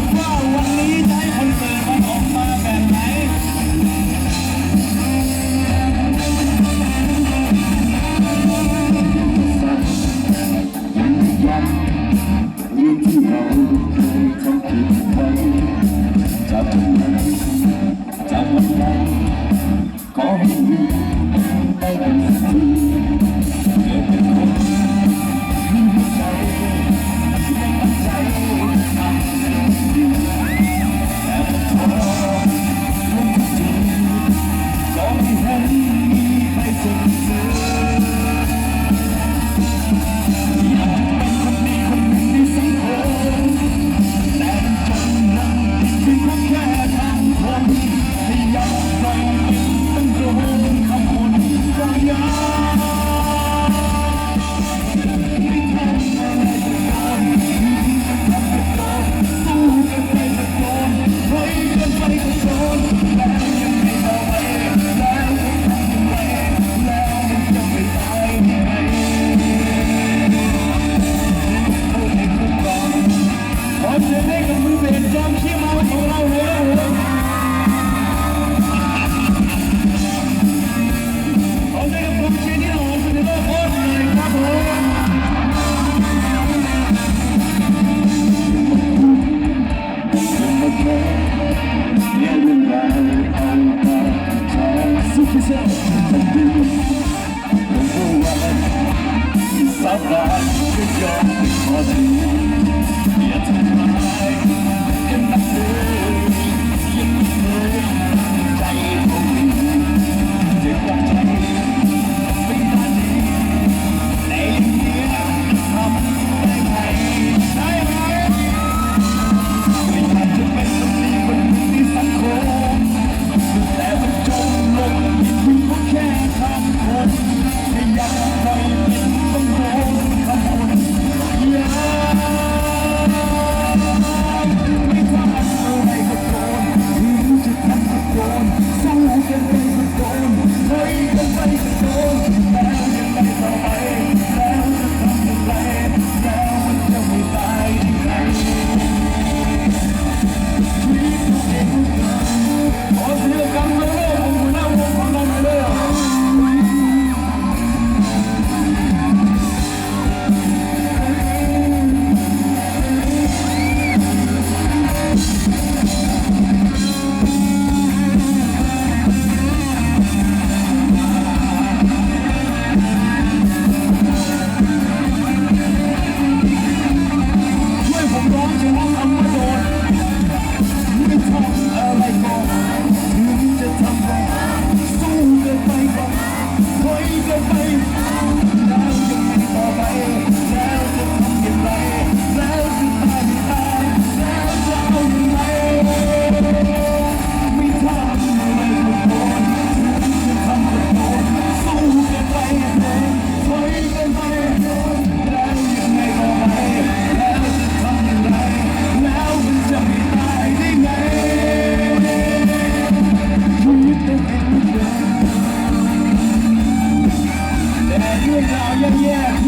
ตว่าวันนี้ให้คนเสิร์ตมันออกมาแบบไหนยืนที่เราเคยทำผิดไว้จาวันจาวันนั้น Yeah, yeah, yeah.